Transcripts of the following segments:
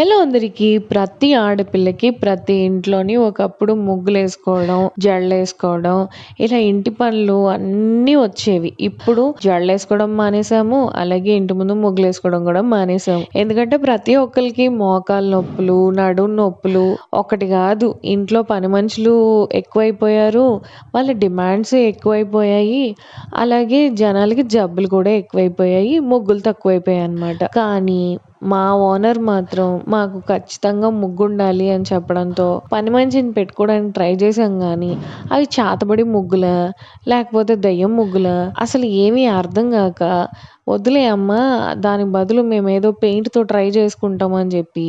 Hello అందరికీ ప్రతి ఆడపిల్లకి ప్రతి ఇంట్లోని ఒకప్పుడు ముగ్గులు వేసుకోవడం జళ్ళు జడలేసుకోవడం ఇలా ఇంటి పనులు అన్నీ వచ్చేవి. ఇప్పుడు జడలేసుకోవడం మానేసాము అలాగే ఇంటి ముందు ముగ్గులు వేసుకోవడం కూడా మానేసాము. ఎందుకంటే ప్రతి ఒక్కరికి మోకాలు నొప్పులు నడుము నొప్పులు ఒకటి కాదు. ఇంట్లో పని మనుషులు ఎక్కువైపోయారు వాళ్ళ డిమాండ్స్ ఎక్కువైపోయాయి అలాగే జనాలకి జబ్బులు కూడా ఎక్కువైపోయాయి ముగ్గులు తక్కువైపోయాయి అనమాట కానీ మా ఓనర్ మాత్రం మాకు ఖచ్చితంగా ముగ్గు ఉండాలి అని చెప్పడంతో పని మనిషిని పెట్టుకోవడానికి ట్రై చేసాం కానీ అవి చేతబడి ముగ్గుల లేకపోతే దయ్యం ముగ్గుల అసలు ఏమీ అర్థం కాక వద్దులే అమ్మా దానికి బదులు మేము ఏదో పెయింట్తో ట్రై చేసుకుంటాం అని చెప్పి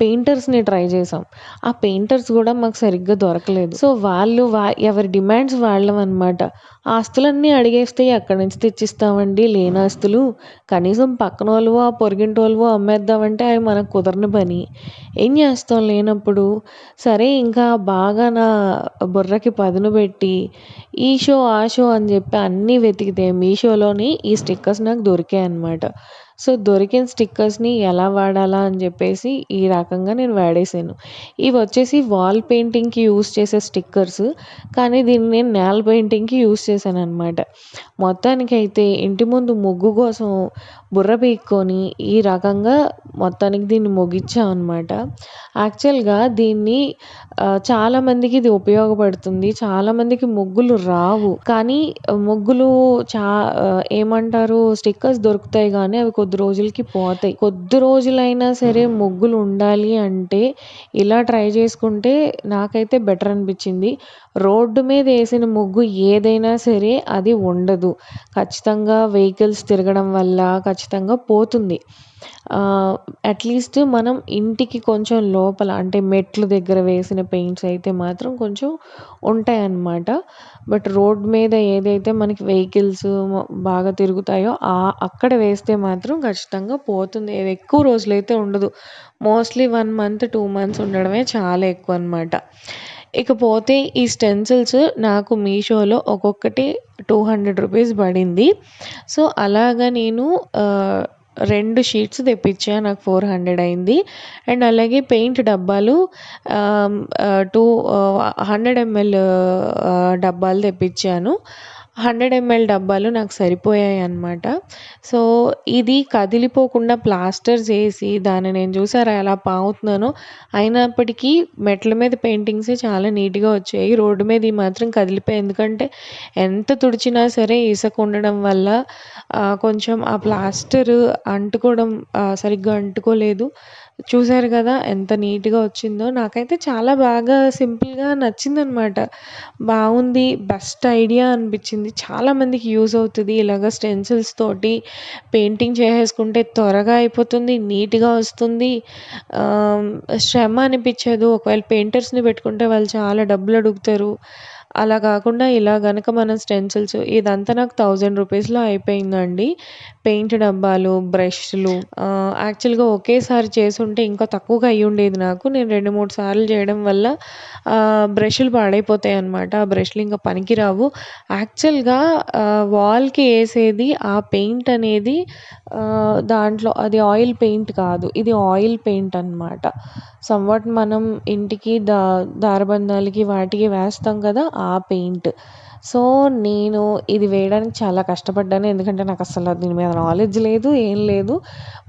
పెయింటర్స్ని ట్రై చేసాం. ఆ పెయింటర్స్ కూడా మాకు సరిగ్గా దొరకలేదు. సో వాళ్ళు వా ఎవరి డిమాండ్స్ వాళ్ళం అనమాట ఆస్తులన్నీ అడిగేస్తే ఎక్కడి నుంచి తెచ్చిస్తామండి? లేని ఆస్తులు. కనీసం పక్కన వాళ్ళు ఆ పొరిగింటి వాళ్ళు అమ్మేద్దామంటే అవి మనకు కుదరని పని. ఏం చేస్తాం లేనప్పుడు? సరే ఇంకా బాగా నా బుర్రకి పదును పెట్టి ఈ షో ఆ షో అని చెప్పి అన్నీ వెతికితే మీషోలోని ఈ స్టిక్కర్స్ నాకు దొరికాయి అన్నమాట సో దొరికిన స్టిక్కర్స్ని ఎలా వాడాలా అని చెప్పేసి ఈ రకంగా నేను వాడేసాను. ఇవి వచ్చేసి వాల్ పెయింటింగ్కి యూస్ చేసే స్టిక్కర్స్ కానీ దీన్ని నేను నేల పెయింటింగ్కి యూస్ చేశాను అనమాట మొత్తానికైతే ఇంటి ముందు ముగ్గు కోసం బుర్ర పీక్కొని ఈ రకంగా మొత్తానికి దీన్ని ముగించాం అనమాట యాక్చువల్గా దీన్ని చాలామందికి ఇది ఉపయోగపడుతుంది. చాలామందికి ముగ్గులు రావు. కానీ ముగ్గులు చా ఏమంటారు స్టిక్కర్స్ దొరుకుతాయి కానీ అవి కొద్ది రోజులకి పోతాయి. కొద్ది రోజులైనా సరే ముగ్గులు ఉండాలి అంటే ఇలా ట్రై చేసుకుంటే నాకైతే బెటర్ అనిపించింది. రోడ్డు మీద వేసిన ముగ్గు ఏదైనా సరే అది ఉండదు. ఖచ్చితంగా వెహికల్స్ తిరగడం వల్ల ఖచ్చితంగా పోతుంది. అట్లీస్ట్ మనం ఇంటికి కొంచెం లోపల అంటే మెట్లు దగ్గర వేసిన పెయింట్స్ అయితే మాత్రం కొంచెం ఉంటాయి అన్నమాట బట్ రోడ్ మీద ఏదైతే మనకి వెహికల్స్ బాగా తిరుగుతాయో ఆ అక్కడ వేస్తే మాత్రం ఖచ్చితంగా పోతుంది. అది ఎక్కువ రోజులైతే ఉండదు. Mostly one month two months ఉండడమే చాలా ఎక్కువ అనమాట ఇకపోతే ఈ స్టెన్సిల్స్ నాకు మీషోలో ఒక్కొక్కటి టూ హండ్రెడ్ రూపీస్ పడింది. సో అలాగా నేను రెండు షీట్స్ తెప్పించా నాకు ఫోర్ హండ్రెడ్ అయింది. అండ్ అలాగే పెయింట్ డబ్బాలు టూ హండ్రెడ్ ఎంఎల్ డబ్బాలు తెప్పించాను. హండ్రెడ్ ఎంఎల్ డబ్బాలు నాకు సరిపోయాయి అన్నమాట. సో ఇది కదిలిపోకుండా ప్లాస్టర్స్ వేసి దాన్ని నేను చూసారా ఎలా పావుతున్నానో? అయినప్పటికీ మెట్ల మీద పెయింటింగ్సే చాలా నీట్గా వచ్చాయి. రోడ్డు మీద ఈ మాత్రం కదిలిపోయాయి. ఎందుకంటే ఎంత తుడిచినా సరే ఇసుక ఉండడం వల్ల కొంచెం ఆ ప్లాస్టర్ అంటుకోవడం సరిగ్గా అంటుకోలేదు. చూసారు కదా ఎంత నీట్గా వచ్చిందో. నాకైతే చాలా బాగా సింపుల్గా నచ్చిందనమాట బాగుంది బెస్ట్ ఐడియా అనిపించింది. చాలామందికి యూజ్ అవుతుంది ఇలాగ స్టెన్సిల్స్ తోటి పెయింటింగ్ చేసేసుకుంటే త్వరగా అయిపోతుంది నీట్గా వస్తుంది. శ్రమ అనిపించదు. ఒకవేళ పెయింటర్స్ని పెట్టుకుంటే వాళ్ళు చాలా డబ్బులు అడుగుతారు. అలా కాకుండా ఇలా గనక మనం స్టెన్సిల్స్ ఇదంతా నాకు థౌజండ్ రూపీస్లో అయిపోయిందండి. పెయింట్ డబ్బాలు బ్రష్లు యాక్చువల్గా ఒకేసారి చేసుంటే ఇంకా తక్కువగా అయ్యి ఉండేది నాకు. నేను రెండు మూడు సార్లు చేయడం వల్ల బ్రష్లు పాడైపోతాయి అన్నమాట. ఆ బ్రష్లు ఇంకా పనికిరావు. యాక్చువల్గా వాల్కి వేసేది ఆ పెయింట్ అనేది దాంట్లో అది ఆయిల్ పెయింట్ కాదు. ఇది ఆయిల్ పెయింట్ అనమాట సమ్వాట్ మనం ఇంటికి దా దారబంధాలకి వాటికి వేస్తాం కదా ఆ పెయింట్ సో నేను ఇది వేయడానికి చాలా కష్టపడ్డాను. ఎందుకంటే నాకు అసలు దీని మీద నాలెడ్జ్ లేదు ఏం లేదు.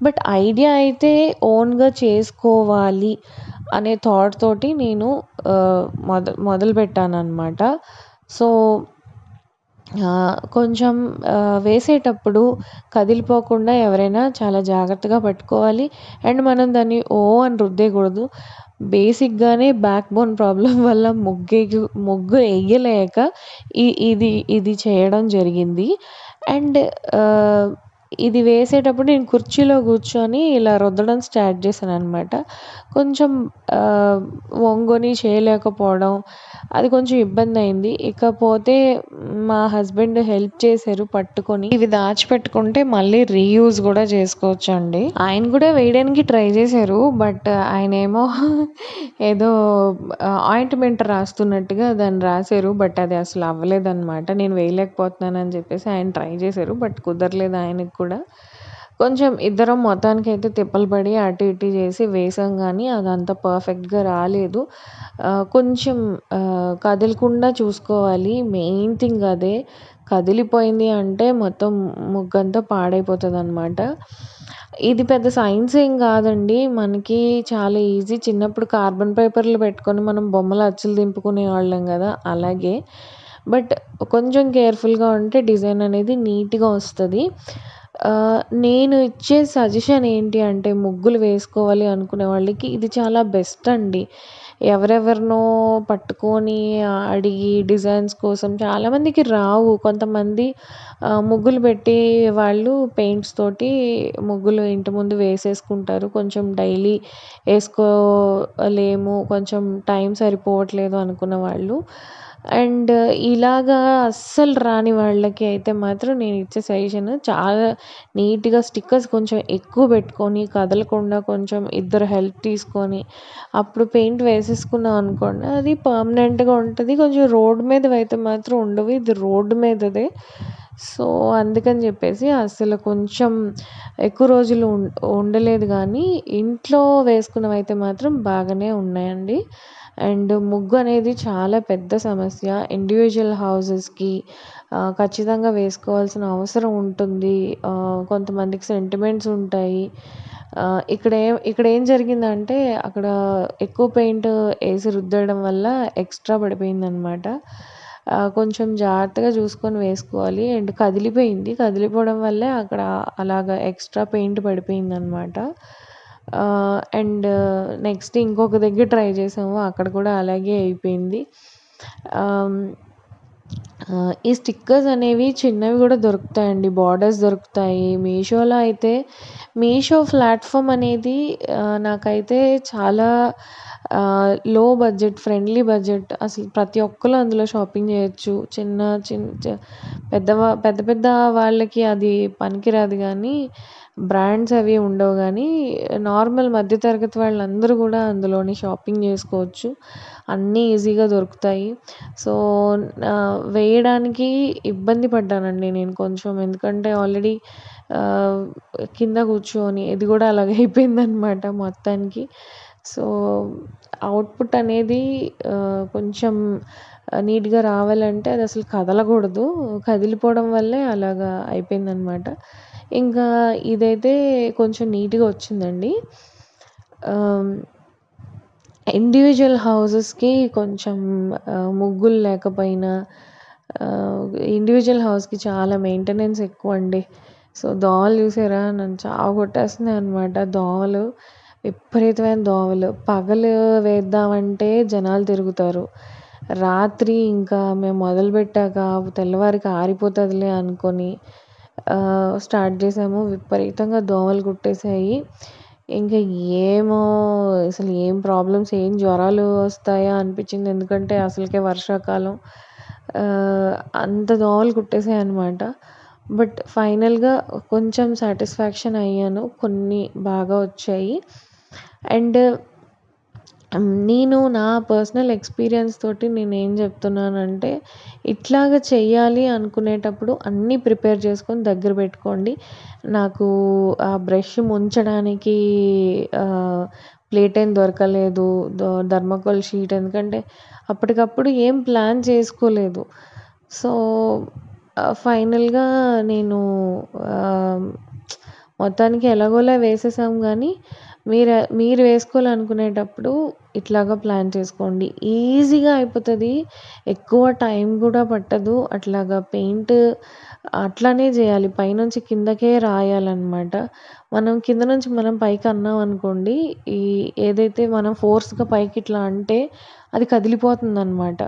బట్ ఐడియా అయితే ఓన్గా చేసుకోవాలి అనే థాట్ తోటి నేను uh, మొద మొదలుపెట్టాను అనమాట సో కొంచెం వేసేటప్పుడు కదిలిపోకుండా ఎవరైనా చాలా జాగ్రత్తగా పట్టుకోవాలి. అండ్ మనం దాన్ని ఓ అని రుద్దేయకూడదు. బేసిక్గానే బ్యాక్ బోన్ ప్రాబ్లం వల్ల ముగ్గు ముగ్గు వేయలేక ఈ ఇది ఇది చేయడం జరిగింది. అండ్ ఇది వేసేటప్పుడు నేను కుర్చీలో కూర్చొని ఇలా రుద్దడం స్టార్ట్ చేశాను అనమాట కొంచెం వంగొని చేయలేకపోవడం అది కొంచెం ఇబ్బంది అయింది. ఇకపోతే మా హస్బెండ్ హెల్ప్ చేశారు పట్టుకొని. ఇవి దాచిపెట్టుకుంటే మళ్ళీ రీయూజ్ కూడా చేసుకోవచ్చు అండి ఆయన కూడా వేయడానికి ట్రై చేశారు బట్ ఆయన ఏమో ఏదో ఆయింట్మెంట్ రాస్తున్నట్టుగా దాన్ని రాశారు బట్ అది అసలు అవ్వలేదన్నమాట. నేను వేయలేకపోతున్నానని చెప్పేసి ఆయన ట్రై చేశారు బట్ కుదరలేదు ఆయన కూడా కొంచెం ఇద్దరం మొత్తానికి అయితే తిప్పలు పడి అటు ఇటు చేసి వేసాం కానీ అదంతా పర్ఫెక్ట్‌గా రాలేదు. కొంచెం కదలకుండా చూసుకోవాలి. మెయిన్ థింగ్ అదే. కదిలిపోయింది అంటే మొత్తం ముగ్గంతా పాడైపోతుంది అనమాట ఇది పెద్ద సైన్స్ ఏం కాదండి. మనకి చాలా ఈజీ. చిన్నప్పుడు కార్బన్ పేపర్‌లు పెట్టుకొని మనం బొమ్మలు అచ్చులు దింపుకునేవాళ్ళం కదా అలాగే. బట్ కొంచెం కేర్‌ఫుల్‌గా ఉంటే డిజైన్ అనేది నీట్‌గా వస్తుంది నేను ఇచ్చే సజెషన్ ఏంటి అంటే ముగ్గులు వేసుకోవాలి అనుకునే వాళ్ళకి ఇది చాలా బెస్ట్ అండి. ఎవరెవరినో పట్టుకొని అడిగి డిజైన్స్ కోసం చాలామందికి రావు. కొంతమంది ముగ్గులు పెట్టే వాళ్ళు పెయింట్స్ తోటి ముగ్గులు ఇంటి ముందు వేసేసుకుంటారు. కొంచెం డైలీ వేసుకోలేము కొంచెం టైం సరిపోవట్లేదు అనుకున్న వాళ్ళు. అండ్ ఇలాగా అస్సలు రాని వాళ్ళకి అయితే మాత్రం నేను ఇచ్చే సజెషన్ చాలా నీట్‌గా స్టిక్కర్స్ కొంచెం ఎక్కువ పెట్టుకొని కదలకుండా కొంచెం ఇద్దరు హెల్ప్ తీసుకొని అప్పుడు పెయింట్ వేసేసుకున్నాం అనుకోండి అది పర్మనెంట్‌గా ఉంటుంది కొంచెం రోడ్ అయితే మాత్రం ఉండవు. ఇది రోడ్డు మీదదే. సో, అందుకని చెప్పేసి అసలు కొంచెం ఎక్కువ రోజులు ఉం ఉండలేదు కానీ ఇంట్లో వేసుకున్నవైతే మాత్రం బాగానే ఉన్నాయండి. అండ్ ముగ్గు అనేది చాలా పెద్ద సమస్య. ఇండివిజువల్ హౌసెస్‌కి ఖచ్చితంగా వేసుకోవాల్సిన అవసరం ఉంటుంది. కొంతమందికి సెంటిమెంట్స్ ఉంటాయి. ఆహ్, ఇక్కడ ఏం జరిగిందంటే అక్కడ ఎక్కువ పెయింట్ వేసి రుద్దడం వల్ల ఎక్స్‌ట్రా పడిపోయిందనమాట. కొంచెం జాగ్రత్తగా చూసుకొని వేసుకోవాలి. అండ్ కదిలిపోయింది. కదిలిపోవడం వల్లే అక్కడ అలాగా ఎక్స్‌ట్రా పెయింట్ పడిపోయిందనమాట. అండ్ నెక్స్ట్ ఇంకొక దగ్గర ట్రై చేసాము. అక్కడ కూడా అలాగే అయిపోయింది. ఈ స్టిక్కర్స్ అనేవి చిన్నవి కూడా దొరుకుతాయండి. బార్డర్స్ దొరుకుతాయి. మీషోలో అయితే మీషో ప్లాట్ఫామ్ అనేది నాకైతే చాలా లో బడ్జెట్, ఫ్రెండ్లీ బడ్జెట్ అసలు ప్రతి ఒక్కరు అందులో షాపింగ్ చేయొచ్చు. చిన్న చిన్న పెద్దవా పెద్ద పెద్ద వాళ్ళకి అది పనికిరాదు కానీ బ్రాండ్స్ అవి ఉండవు కానీ నార్మల్ మధ్య తరగతి వాళ్ళందరూ కూడా అందులోని షాపింగ్ చేసుకోవచ్చు. అన్నీ ఈజీగా దొరుకుతాయి. సో, వేయడానికి ఇబ్బంది పడ్డానండి నేను కొంచెం. ఎందుకంటే ఆల్రెడీ కింద కూర్చొని ఇది కూడా అలాగే అయిపోయిందనమాట మొత్తానికి. సో, అవుట్‌పుట్ అనేది కొంచెం నీట్‌గా రావాలంటే అది అసలు కదలకూడదు. కదిలిపోవడం వల్లే అలాగా అయిపోయిందనమాట. ఇంకా ఇదైతే కొంచెం నీట్‌గా వచ్చిందండి. ఇండివిజువల్ హౌజెస్కి హౌసెస్‌కి కొంచెం ముగ్గులు లేకపోయినా ఇండివిజువల్ హౌస్‌కి చాలా మెయింటెనెన్స్ ఎక్కువ అండి సో, దోమలు చూసారా నన్ను చావ కొట్టేస్తున్నాయనమాట దోమలు. విపరీతమైన దోమలు. పగలు వేద్దామంటే జనాలు తిరుగుతారు. రాత్రి ఇంకా మేము మొదలు పెట్టాక తెల్లవారికి ఆరిపోతుందిలే అనుకొని స్టార్ట్ చేసాము. విపరీతంగా దోమలు కుట్టేసాయి. ఇంకా ఏమో అసలు ఏం ప్రాబ్లమ్స్ ఏం జ్వరాలు వస్తాయా అనిపించింది. ఎందుకంటే అసలుకే వర్షాకాలం. అంత దోమలు కుట్టేసాయనమాట. బట్ ఫైనల్‌గా కొంచెం సాటిస్ఫాక్షన్ అయ్యాను. కొన్ని బాగా వచ్చాయి. అండ్ నేను నా పర్సనల్ ఎక్స్‌పీరియన్స్ తోటి నేను ఏం చెప్తున్నానంటే ఇట్లాగ చెయ్యాలి అనుకునేటప్పుడు అన్నీ ప్రిపేర్ చేసుకొని దగ్గర పెట్టుకోండి. నాకు ఆ బ్రష్ ముంచడానికి ప్లేట్ ఏం దొరకలేదు. థర్మాకోల్ షీట్ ఎందుకంటే అప్పటికప్పుడు ఏం ప్లాన్ చేసుకోలేదు. సో, ఫైనల్‌గా నేను మొత్తానికి ఎలాగోలా వేసేసాం కానీ మీరు మీరు వేసుకోవాలనుకునేటప్పుడు ఇట్లాగా ప్లాన్ చేసుకోండి. ఈజీగా అయిపోతుంది ఎక్కువ టైం కూడా పట్టదు. అట్లాగా పెయింట్ అట్లానే చేయాలి. పైనుంచి కిందకే రాయాలన్నమాట మనం కింద నుంచి మనం పైకి అన్నాం అనుకోండి ఈ ఏదైతే మనం ఫోర్స్‌గా పైకి ఇట్లా అంటే అది కదిలిపోతుందనమాట.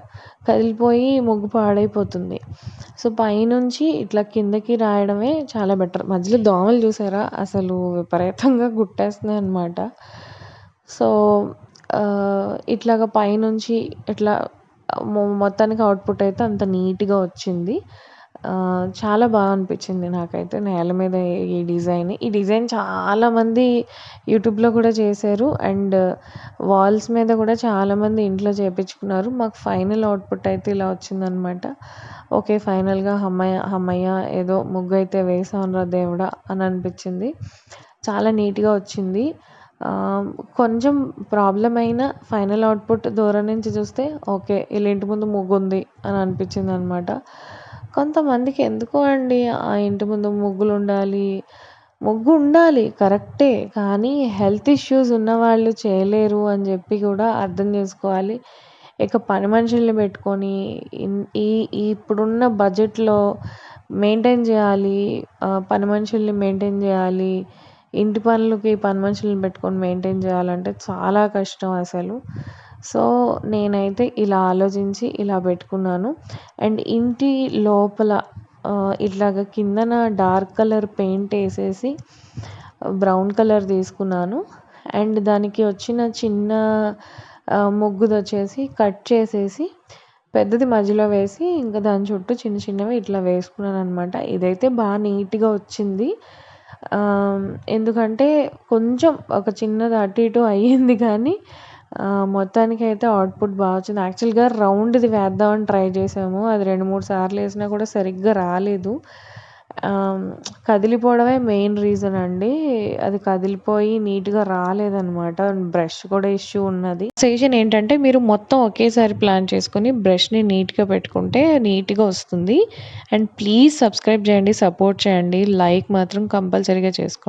కదిలిపోయి ముగ్గు పాడైపోతుంది. సో, పైనుంచి ఇట్లా కిందకి రాయడమే చాలా బెటర్. మధ్యలో దోమలు చూసారా అసలు విపరీతంగా గుట్టేస్తున్నాయి అనమాట సో, ఇట్లాగ పైనుంచి ఇట్లా మొ మొత్తానికి అవుట్‌పుట్ అయితే అంత నీట్‌గా వచ్చింది. చాలా బాగా అనిపించింది నాకైతే నేల మీద ఈ డిజైన్. ఈ డిజైన్ చాలామంది యూట్యూబ్‌లో కూడా చేశారు. అండ్ వాల్స్ మీద కూడా చాలామంది ఇంట్లో చేపించుకున్నారు. మాకు ఫైనల్ అవుట్‌పుట్ అయితే ఇలా వచ్చిందనమాట. ఓకే. ఫైనల్‌గా హమ్మయ్య! హమ్మయ్య! ఏదో ముగ్గు అయితే వేసానురా దేవుడా! అని అనిపించింది. చాలా నీట్‌గా వచ్చింది. కొంచెం ప్రాబ్లం అయినా ఫైనల్ అవుట్‌పుట్ దూరం నుంచి చూస్తే ఓకే. వీళ్ళ ఇంటి ముందు ముగ్గు ఉంది అని అనిపించింది అనమాట కొంతమందికి ఎందుకో అండి ఆ ఇంటి ముందు ముగ్గులు ఉండాలి ముగ్గు ఉండాలి కరెక్టే. కానీ హెల్త్ ఇష్యూస్ ఉన్నవాళ్ళు చేయలేరు అని చెప్పి కూడా అర్థం చేసుకోవాలి. ఇక పని మనుషుల్ని పెట్టుకొని ఇన్ ఈ ఇప్పుడున్న బడ్జెట్‌లో మెయింటైన్ చేయాలి. పని మనుషుల్ని మెయింటైన్ చేయాలి. ఇంటి పనులకి పని మనుషుల్ని పెట్టుకొని మెయింటైన్ చేయాలంటే చాలా కష్టం అసలు. సో, నేనైతే ఇలా ఆలోచించి ఇలా పెట్టుకున్నాను. అండ్ ఇంటి లోపల ఆహ్, ఇట్లాగ కిందన డార్క్ కలర్ పెయింట్ వేసేసి బ్రౌన్ కలర్ తీసుకున్నాను. అండ్ దానికి వచ్చిన చిన్న ముగ్గుది ముగ్గుదొచ్చేసి కట్ చేసేసి పెద్దది మధ్యలో వేసి ఇంకా దాని చుట్టూ చిన్న చిన్నవి ఇట్లా వేసుకున్నాను అనమాట ఇదైతే బాగా నీట్‌గా వచ్చింది. ఎందుకంటే కొంచెం ఒక చిన్నది అటు ఇటు అయ్యింది కానీ మొత్తానికి అయితే అవుట్‌పుట్ బాగా వచ్చింది. యాక్చువల్‌గా రౌండ్‌ది వేద్దామని ట్రై చేసాము. అది 2, 3 సార్లు వేసినా కూడా సరిగ్గా రాలేదు. కదిలిపోవడమే మెయిన్ రీజన్ అండి. అది కదిలిపోయి నీట్‌గా రాలేదనమాట. బ్రష్ కూడా ఇష్యూ ఉన్నది. సజెషన్ ఏంటంటే మీరు మొత్తం ఒకేసారి ప్లాన్ చేసుకుని బ్రష్‌ని నీట్‌గా పెట్టుకుంటే నీట్‌గా వస్తుంది. అండ్ ప్లీజ్ సబ్స్క్రైబ్ చేయండి. సపోర్ట్ చేయండి. లైక్ మాత్రం కంపల్సరీగా చేసుకోండి.